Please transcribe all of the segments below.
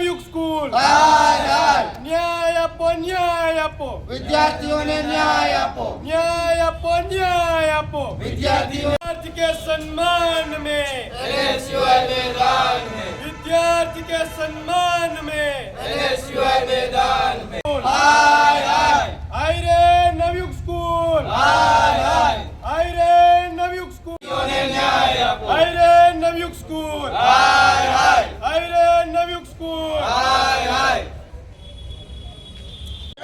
રામયુગ school ન્યાય આપો ન્યાય આપો વિદ્યાર્થીઓને ન્યાય આપો ન્યાય આપો ન્યાય આપો વિદ્યાર્થીઓ કે સન્માન में વિદ્યાર્થી કે સન્માન नवयुग स्कूल હાય હાય आय रे नवयुग स्कूल હાય હાય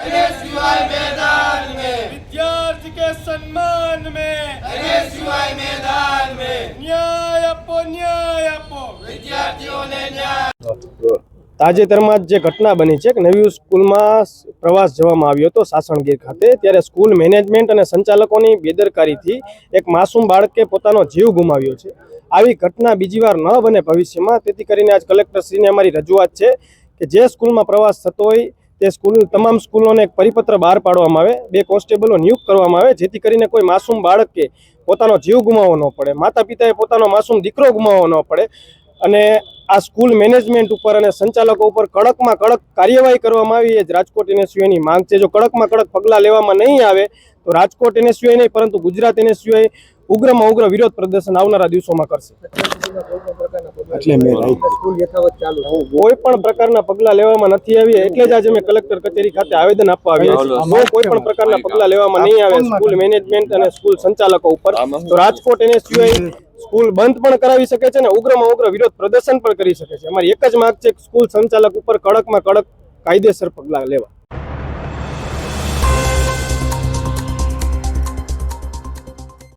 એને સિવાય મેદાન હે विद्यार्थी के सम्मान में એને સિવાય મેદાન હે न्याय આપો ન્યાય આપો વિદ્યાર્થીઓને ન્યાય તાજેતરમાં જ જે ઘટના બની છે કે નવી સ્કૂલમાં પ્રવાસ જવામાં આવ્યો હતો સાસણગીર ખાતે ત્યારે સ્કૂલ મેનેજમેન્ટ અને સંચાલકોની બેદરકારીથી એક માસૂમ બાળકે પોતાનો જીવ ગુમાવ્યો છે આવી ઘટના બીજી વાર ન બને ભવિષ્યમાં. તેથી કરીને આજ કલેક્ટરશ્રીને અમારી રજૂઆત છે કે જે સ્કૂલમાં પ્રવાસ થતો હોય તે સ્કૂલ તમામ સ્કૂલોને એક પરિપત્ર બહાર પાડવામાં આવે. બે કોન્સ્ટેબલો નિયુક્ત કરવામાં આવે, જેથી કરીને કોઈ માસૂમ બાળક કે પોતાનો જીવ ગુમાવવો ન પડે. માતા પિતાએ પોતાનો માસૂમ દીકરો ગુમાવવો ન પડે. અને આ સ્કૂલ મેનેજમેન્ટ ઉપર અને સંચાલકો ઉપર કડકમાં કડક કાર્યવાહી કરવામાં આવી. એ જ રાજકોટ એનએસયુઆઈની માંગ છે. જો કડકમાં કડક પગલાં લેવામાં નહીં આવે, તો રાજકોટ એનએસયુઆઈ નહીં, પરંતુ ગુજરાત એનએસયુઆઈ ઉગ્રમાં ઉગ્ર વિરોધ પ્રદર્શન આવનારા દિવસોમાં કરશે. કોઈ પણ પ્રકારના પગલાં લેવામાં નથી આવી એટલે જ આજે અમે કલેક્ટર કચેરી ખાતે આવેદન આપવા આવ્યા છીએ. કોઈ પણ પ્રકારના પગલા લેવામાં નહીં આવે સ્કૂલ મેનેજમેન્ટ અને સ્કૂલ સંચાલકો ઉપર. તો રાજકોટ એનએસયુઆઈ સ્કૂલ બંધ પણ કરાવી શકે છે અને ઉગ્રમાં ઉગ્ર વિરોધ પ્રદર્શન પણ કરી શકે છે. અમારી એક જ માંગ છે સ્કૂલ સંચાલક ઉપર કડકમાં કડક કાયદેસર પગલાં લેવા.